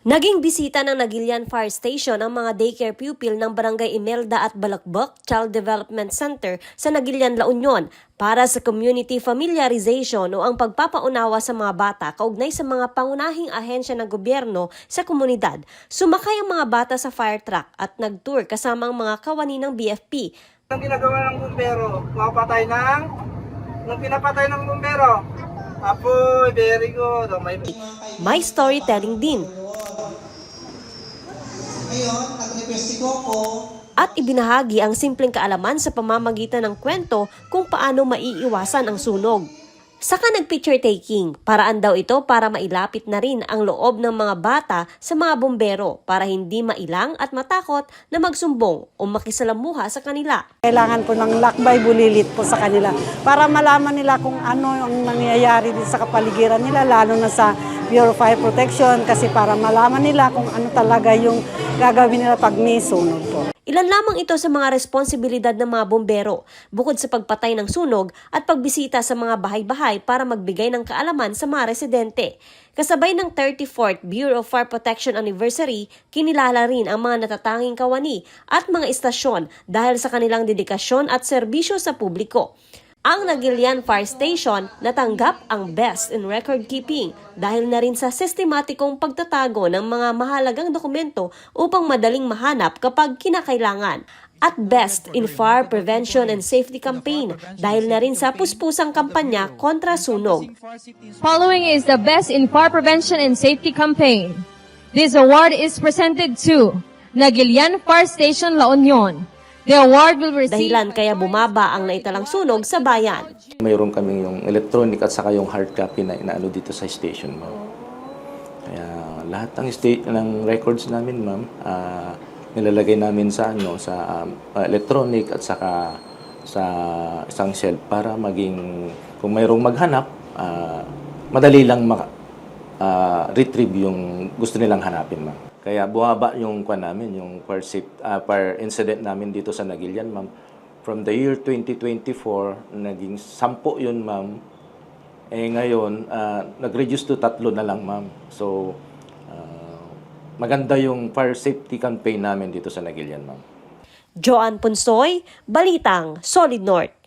Naging bisita ng Nagilian Fire Station ang mga daycare pupil ng Barangay Imelda at Balakbok Child Development Center sa Nagilian, La Union para sa community familiarization o ang pagpapaunawa sa mga bata kaugnay sa mga pangunahing ahensya ng gobyerno sa komunidad. Sumakay ang mga bata sa fire truck at nag-tour kasama ang mga kawani ng BFP. Ang ginagawa ng bumbero, mapatay ng, nung pinapatay ng bumbero, apoy, very good. Oh, may, May storytelling din Ngayon, nag-request si Coco at ibinahagi ang simpleng kaalaman sa pamamagitan ng kwento kung paano maiiwasan ang sunog. Saka nag-picture taking, paraan daw ito para mailapit na rin ang loob ng mga bata sa mga bombero para hindi mailang at matakot na magsumbong o makisalamuha sa kanila. Kailangan po ng lakbay bulilit po sa kanila para malaman nila kung ano ang nangyayari din sa kapaligiran nila, lalo na sa Bureau of Fire Protection kasi para malaman nila kung ano talaga yung gagawin nila pag may sunog po. Ilan lamang ito sa mga responsibilidad ng mga bombero, bukod sa pagpatay ng sunog at pagbisita sa mga bahay-bahay para magbigay ng kaalaman sa mga residente. Kasabay ng 34th Bureau of Fire Protection Anniversary, kinilala rin ang mga natatanging kawani at mga istasyon dahil sa kanilang dedikasyon at serbisyo sa publiko. Ang Nagilian Fire Station natanggap ang Best in Record Keeping dahil na rin sa sistematikong pagtatago ng mga mahalagang dokumento upang madaling mahanap kapag kinakailangan. At Best in Fire Prevention and Safety Campaign dahil na rin sa puspusang kampanya kontra sunog. Following is the Best in Fire Prevention and Safety Campaign. This award is presented to Nagilian Fire Station La Union. The award will receive... Dahilan kaya bumaba ang naitalang sunog sa bayan. Mayroon kami yung electronic at saka yung hard copy na inaano dito sa station, ma'am. Kaya lahat ng sta- ng records namin, ma'am, ah, nilalagay namin sa ano sa um, electronic at saka sa isang shelf para maging kung mayroong maghanap, ah, madali lang maka, ah, retrieve yung gusto nilang hanapin, ma'am. Kaya buhaba yung kwan namin, yung per, ah, per incident namin dito sa Nagilian, ma'am. From the year 2024, naging sampo yun, ma'am. Eh ngayon, ah, nag-reduce to tatlo na lang, ma'am. So, ah, maganda yung fire safety campaign namin dito sa Nagilian, ma'am. Joan Punsoy, Balitang, Solid North.